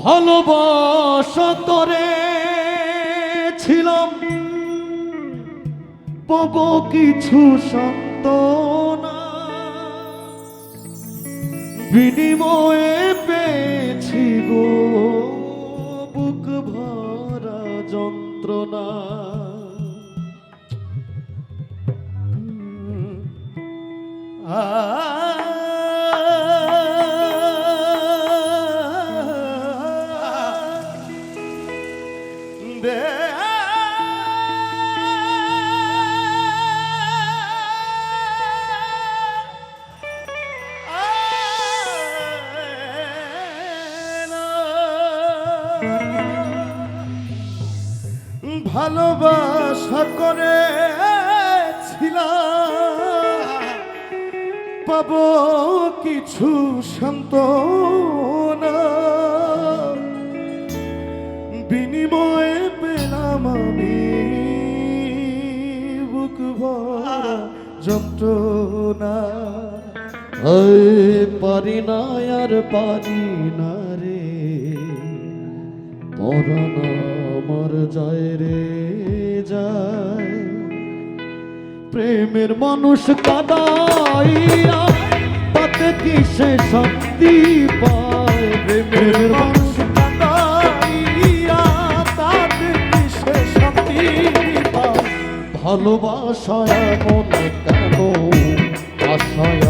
ভালোবাসা করে ছিলাম। পাব কিছু সান্ত্বনা বিনিময়ে পেয়েছি ভালোবাসা করে ছিলাম পাব কিছু সান্ত্বনা। বিনিময়ে পেলাম আমি বুক ভরা যন্ত্রণা। পারি না, আর পারি না রে। পরাণ আমার যায় রে যায় প্রেমের মানুষ কাদাইয়া তাতে কি সে শান্তি পায়? প্রেমের মানুষ কাদাইয়া তাতে কি সে শান্তি পায়? ভালোবাসায় এমন কেন আশায়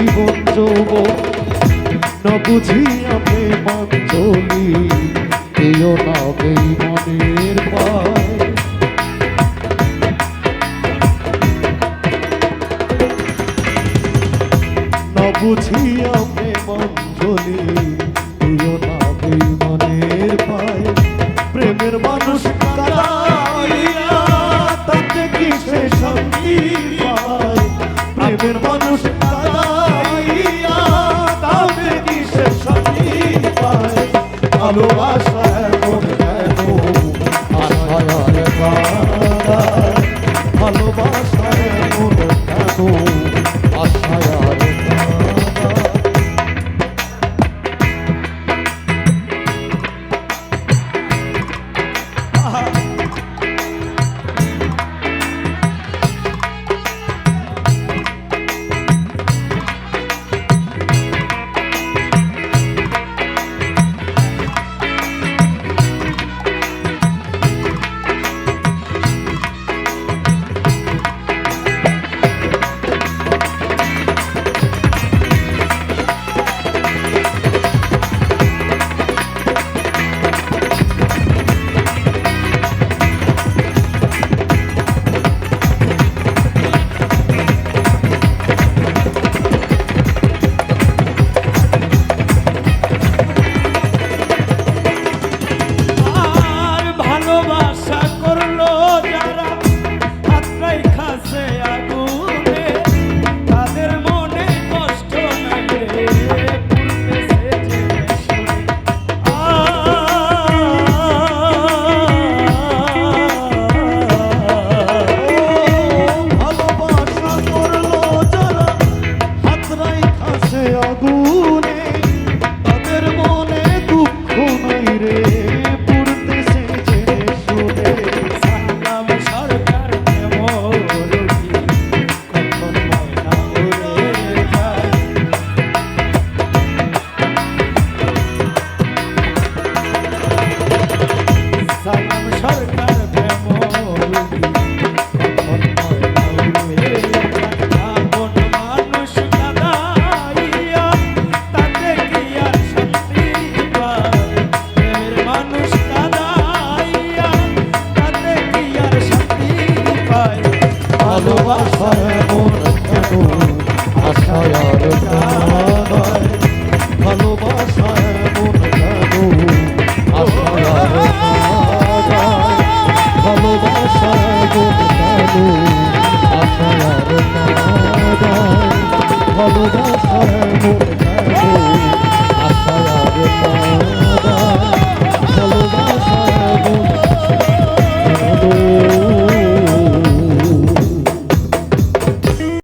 জীবন যৌব না বুঝিয়া প্রেমাঞ্জলি কেউ না বেইমানের ভালোবাসা Oh,